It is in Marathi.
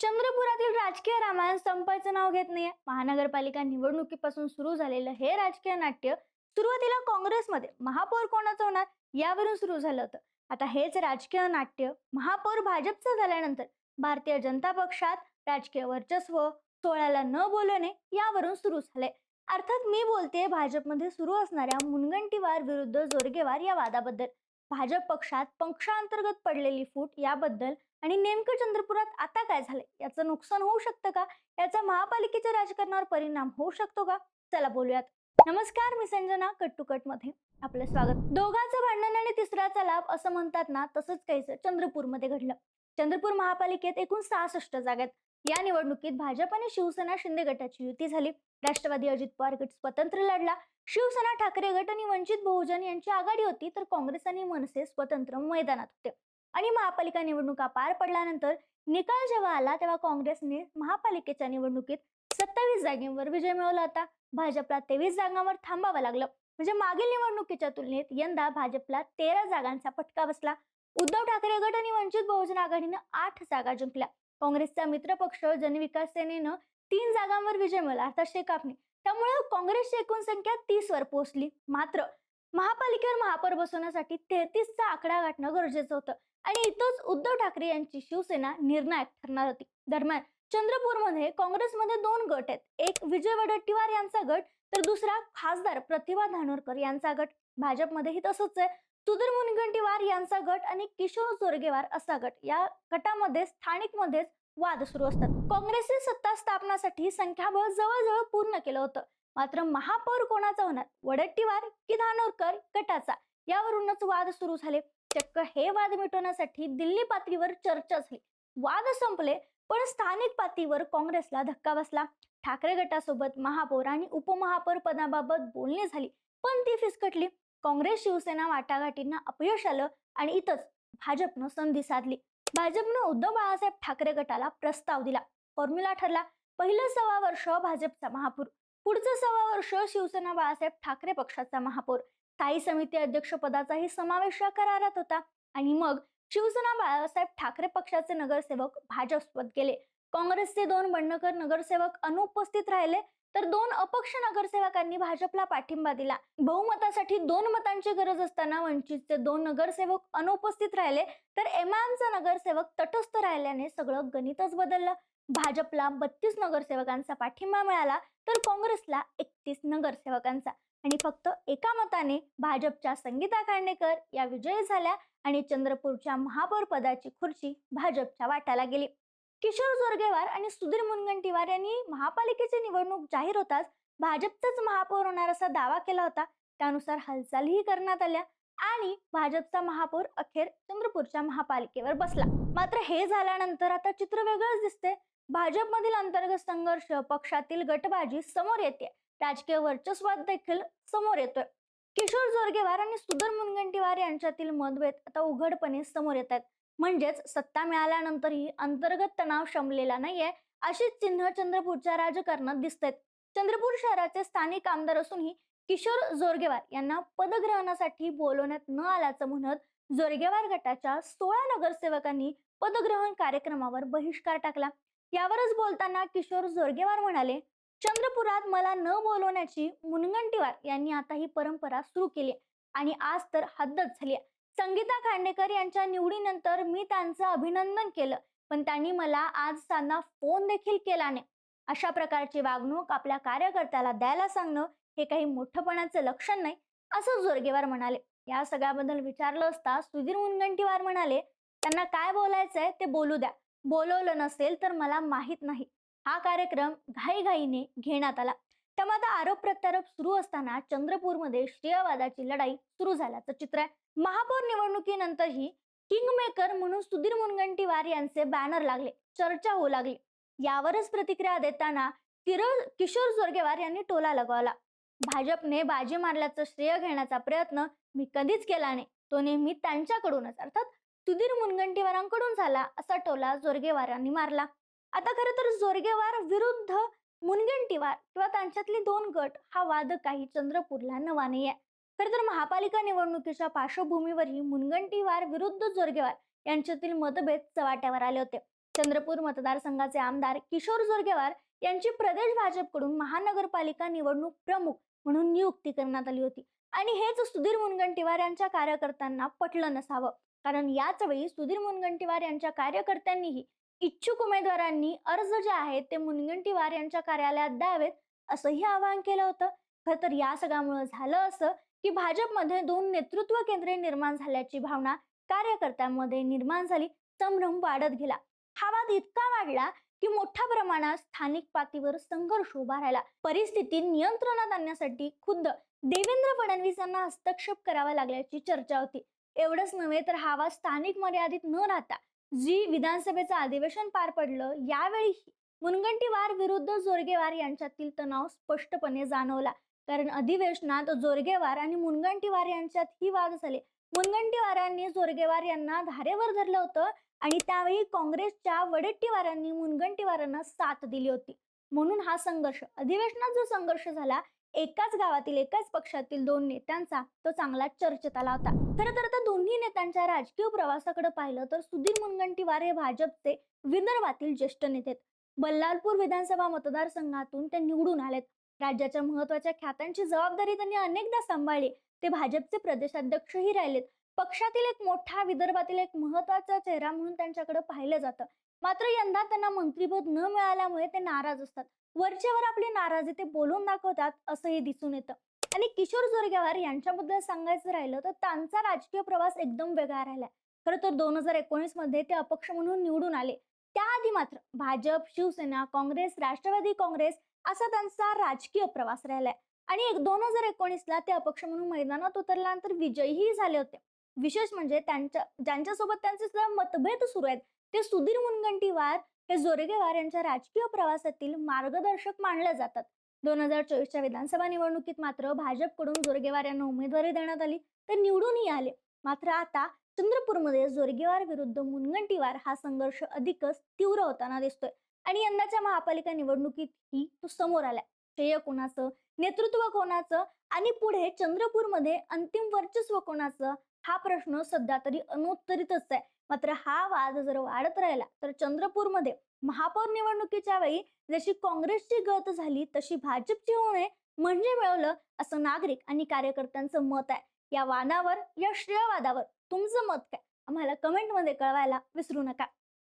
चंद्रपुरातील राजकीय रामायण संपायचं नाव घेत नाहीये. महानगरपालिका निवडणुकीपासून सुरू झालेलं हे राजकीय नाट्य सुरुवातीला काँग्रेसमध्ये. महापौर कोणाचं होणार? यावरून सुरू झालं होतं. आता हेच राजकीय नाट्य महापौर भाजपचं झाल्यानंतर भारतीय जनता पक्षात राजकीय वर्चस्व सोहळ्याला न बोलवणे यावरून सुरू झाले अर्थात मी बोलते भाजपमध्ये सुरू असणाऱ्या मुनगंटीवार विरुद्ध जोरगेवार या वादाबद्दल. भाजप पक्षात पक्षांतर्गत पडलेली फूट याबद्दल आणि नेमकं चंद्रपुरात आता काय झालंय? याचं नुकसान होऊ शकतं का? याचा महापालिकेच्या राजकारणावर परिणाम होऊ शकतो का? चला बोलूयात. नमस्कार मी संजना कट टू कटमध्ये आपलं स्वागत. दोघांचं भांडण आणि तिसऱ्याचा लाभ असं म्हणतात ना तसंच काहीच चंद्रपूरमध्ये घडलं. चंद्रपूर महापालिकेत एकूण सहासष्ट जागेत या निवडणुकीत भाजप आणि शिवसेना शिंदे गटाची युती झाली. राष्ट्रवादी अजित पवार गट स्वतंत्र लढला. शिवसेना ठाकरे गट आणि वंचित बहुजन यांची आघाडी होती तर काँग्रेस आणि मनसे स्वतंत्र मैदानात होते. आणि महापालिका निवडणुका पार पडल्यानंतर निकाल जेव्हा आला तेव्हा काँग्रेसने महापालिकेच्या निवडणुकीत सत्तावीस जागेवर विजय मिळवला होता. भाजपला तेवीस जागांवर थांबावं लागलं. म्हणजे मागील निवडणुकीच्या तुलनेत यंदा भाजपला तेरा जागांचा फटका बसला. उद्धव ठाकरे गट आणि वंचित बहुजन आघाडीनं आठ जागा जिंकल्या. काँग्रेसचा मित्रपक्ष जनविकास सेनेनं तीन जागांवर विजय मिळवला. अर्थात शेकापने त्यामुळे काँग्रेसची एकूण संख्या तीस वर पोहोचली. मात्र महापालिकेवर महापौर बसवण्यासाठी तेहतीसचा आकडा गाठणं गरजेचं होतं. आणि इथंच उद्धव ठाकरे यांची शिवसेना निर्णायक ठरणार होती. दरम्यान चंद्रपूरमध्ये काँग्रेसमध्ये दोन गट आहेत. एक विजय वडट्टीवार यांचा गट तर दुसरा खासदार प्रतिभा धानोरकर यांचा गट. भाजपमध्येही तसंच आहे. सुधीर मुनगंटीवार यांचा गट आणि किशोर जोरगेवार असा गट. या गटामध्ये स्थानिकमध्येच वाद सुरू असतात. काँग्रेसने सत्ता स्थापनासाठी संख्याबळ जवळजवळ पूर्ण केलं होतं. मात्र महापौर कोणाचा होणार? वडट्टीवार की धानोरकर गटाचा? यावरूनच वाद सुरू झाले. चक्क हे वाद मिटवण्यासाठी दिल्ली पातळीवर चर्चा झाली. वाद संपले पण स्थानिक पातळीवर काँग्रेसला धक्का बसला. ठाकरे गटासोबत महापौर आणि उपमहापौर पदाबाबत बोलणी झाली पण ती फिसकटली. काँग्रेस शिवसेना वाटाघाटींना अपयश आलं आणि इथंच भाजपनं संधी साधली. भाजपनं उद्धव बाळासाहेब ठाकरे गटाला प्रस्ताव दिला. फॉर्म्युला ठरला पहिलं सव्वा वर्ष भाजपचा महापौर पुढचं सव्वा वर्ष शिवसेना बाळासाहेब ठाकरे पक्षाचा महापौर. स्थायी समिती अध्यक्षपदाचाही समावेश या करारात होता. आणि मग शिवसेना बाळासाहेब ठाकरे पक्षाचे नगरसेवक भाजपसोबत गेले. काँग्रेसचे दोन बंडकर नगरसेवक अनुपस्थित राहिले तर दोन अपक्ष नगरसेवकांनी भाजपला पाठिंबा दिला. बहुमतासाठी दोन मतांची गरज असताना वंचितचे दोन नगरसेवक अनुपस्थित राहिले तर एमआयएमचा नगरसेवक तटस्थ राहिल्याने सगळं गणितच बदललं. भाजपला बत्तीस नगरसेवकांचा पाठिंबा मिळाला तर काँग्रेसला एकतीस नगरसेवकांचा. आणि फक्त एका मताने भाजपच्या संगीता खांडेकर या विजयी झाल्या आणि चंद्रपूरच्या महापौर पदाची खुर्ची भाजपच्या वाट्याला गेली. किशोर जोरगेवार आणि सुधीर मुनगंटीवार यांनी महापालिकेची निवडणूक जाहीर होताच भाजपचाच महापौर होणार असा दावा केला होता. त्यानुसार हालचालीही करण्यात आल्या आणि भाजपचा महापौर अखेर चंद्रपूरच्या महापालिकेवर बसला. मात्र हे झाल्यानंतर आता चित्र वेगळंच दिसते भाजपमधील अंतर्गत संघर्ष पक्षातील गटबाजी समोर येते राजकीय वर्चस्वाद देखील समोर येतोय. किशोर जोरगेवार आणि सुधीर मुनगंटीवार यांच्यातील मतभेद आता उघडपणे समोर येत आहेत म्हणजेच सत्ता मिळाल्यानंतरही अंतर्गत तणाव शमलेला नाहीये अशीच चिन्ह चंद्रपूरच्या राजकारणात दिसत आहेत चंद्रपूर शहराचे स्थानिक आमदार असूनही किशोर जोरगेवार यांना पदग्रहणासाठी बोलवण्यात न आल्याचं म्हणत जोरगेवार गटाच्या सोळा नगरसेवकांनी पदग्रहण कार्यक्रमावर बहिष्कार टाकला. यावरच बोलताना किशोर जोरगेवार म्हणाले चंद्रपुरात मला न बोलवण्याची मुनगंटीवार यांनी आता ही परंपरा सुरू केली आणि आज तर हद्दच झाली संगीता खांडेकर यांच्या निवडीनंतर मी त्यांचं अभिनंदन केलं पण त्यांनी मला आज त्यांना फोन देखील केला नाही. अशा प्रकारची वागणूक आपल्या कार्यकर्त्याला द्यायला सांगणं हे काही मोठपणाचं लक्षण नाही असं जोरगेवार म्हणाले. या सगळ्याबद्दल विचारलं असता सुधीर मुनगंटीवार म्हणाले त्यांना काय बोलायचंय ते बोलू द्या. बोलवलं नसेल तर मला माहीत नाही. हा कार्यक्रम घाईघाईने घेण्यात आला. त्यामुळे आता आरोप प्रत्यारोप सुरू असताना चंद्रपूरमध्ये श्रेयवादाची लढाई सुरू झाल्याचं चित्र आहे. महापौर निवडणुकीनंतरही किंगमेकर म्हणून सुधीर मुनगंटीवार यांचे बॅनर लागले चर्चा होऊ लागली. यावरच प्रतिक्रिया देताना किरो किशोर जोरगेवार यांनी टोला लगावला. भाजपने बाजी मारल्याचं श्रेय घेण्याचा प्रयत्न मी कधीच केला नाही. तो नेहमी त्यांच्याकडूनच अर्थात सुधीर मुनगंटीवारांकडून झाला असा टोला जोरगेवारांनी मारला. आता खरं तर जोरगेवार विरुद्ध मुनगंटीवार किंवा त्यांच्यातले दोन गट हा वाद काही चंद्रपूरला नवा नाहीये. खरं तर महापालिका निवडणुकीच्या पार्श्वभूमीवरही मुनगंटीवार विरुद्ध जोरगेवार यांच्यातील मतभेद चव्हाट्यावर आले होते. चंद्रपूर मतदारसंघाचे आमदार किशोर जोरगेवार यांची प्रदेश भाजपकडून महानगरपालिका निवडणूक प्रमुख म्हणून नियुक्ती करण्यात आली होती. आणि हेच सुधीर मुनगंटीवार यांच्या कार्यकर्त्यांना पटलं नसावं. कारण याच वेळी सुधीर मुनगंटीवार यांच्या कार्यकर्त्यांनीही इच्छुक उमेदवारांनी अर्ज जे आहेत ते मुनगंटीवार यांच्या कार्यालयात द्यावेत असंही आवाहन केलं होतं. खरं तर या सगळ्यामुळे झालं असं की भाजपमध्ये दोन नेतृत्व केंद्रे निर्माण झाल्याची भावना कार्यकर्त्यांमध्ये निर्माण झाली संभ्रम वाढत गेला. हा वाद इतका वाढला की मोठ्या प्रमाणात स्थानिक पातळीवर संघर्ष उभा राहिला. परिस्थिती नियंत्रणात आणण्यासाठी खुद्द देवेंद्र फडणवीस यांना हस्तक्षेप करावा लागल्याची चर्चा होती. एवढंच नव्हे तर हा वाद स्थानिक मर्यादित न राहता जी विधानसभेचं अधिवेशन पार पडलं यावेळी मुनगंटीवार विरुद्ध जोरगेवार यांच्यातील तणाव स्पष्टपणे जाणवला. कारण अधिवेशनात जोरगेवार आणि मुनगंटीवार यांच्यात ही वाद झाले. मुनगंटीवारांनी जोरगेवार यांना धारेवर धरलं होतं आणि त्यावेळी काँग्रेसच्या वडेट्टीवारांनी मुनगंटीवारांना साथ दिली होती. म्हणून हा संघर्ष अधिवेशनात जो संघर्ष झाला एकाच गावातील एकाच पक्षातील दोन नेत्यांचा तो चांगला चर्चेत आला होता. खरं तर आता दोन्ही नेत्यांच्या राजकीय प्रवासाकडे पाहिलं तर सुधीर मुनगंटीवार हे भाजपचे विदर्भातील ज्येष्ठ नेते बल्लारपूर बल्लालपूर विधानसभा मतदारसंघातून ते निवडून आलेत. राज्याच्या महत्त्वाच्या ख्यातांची जबाबदारी त्यांनी अनेकदा सांभाळली. ते भाजपचे प्रदेशाध्यक्षही राहिलेत. पक्षातील एक मोठा विदर्भातील एक महत्त्वाचा चेहरा म्हणून त्यांच्याकडे पाहिलं जातं. मात्र यंदा त्यांना मंत्रीपद न मिळाल्यामुळे ते नाराज असतात. वरच्यावर आपली नाराजी ते बोलून दाखवतात असंही दिसून येतं. आणि किशोर जोरगेवार यांच्याबद्दल सांगायचं राहिलं तर त्यांचा राजकीय प्रवास एकदम वेगळा राहिला खरं तर दोन हजार एकोणीसमध्ये ते अपक्ष म्हणून निवडून आले. त्याआधी मात्र भाजप शिवसेना काँग्रेस राष्ट्रवादी काँग्रेस असा त्यांचा राजकीय प्रवास राहिलाय. आणि एक दोन हजार एकोणीसला ते अपक्ष म्हणून मैदानात उतरल्यानंतर विजयीही झाले होते. विशेष म्हणजे त्यांच्या ज्यांच्यासोबत त्यांचे सुद्धा मतभेद सुरू आहेत ते सुधीर मुनगंटीवार हे जोरगेवार यांच्या राजकीय प्रवासातील मार्गदर्शक मानले जातात. दोन हजार चोवीसच्या विधानसभा निवडणुकीत मात्र भाजपकडून जोरगेवार यांना उमेदवारी देण्यात आली ते निवडूनही आले. मात्र आता चंद्रपूरमध्ये जोरगेवार विरुद्ध मुनगंटीवार हा संघर्ष अधिकच तीव्र होताना दिसतोय आणि यंदाच्या महापालिका निवडणुकीतही तो समोर आलाय. श्रेय कोणाचं नेतृत्व कोणाचं आणि पुढे चंद्रपूरमध्ये अंतिम वर्चस्व कोणाचं हा प्रश्न सध्या तरी अनुत्तरितच आहे. मात्र हा वाद जर वाढत राहिला तर चंद्रपूरमध्ये महापौर निवडणुकीच्या वेळी जशी काँग्रेसची गत झाली तशी भाजपची होऊ नये म्हणजे मिळवलं असं नागरिक आणि कार्यकर्त्यांचं मत आहे. या वादावर या श्रेयवादावर तुमचं मत काय? आम्हाला कमेंटमध्ये कळवायला विसरू नका.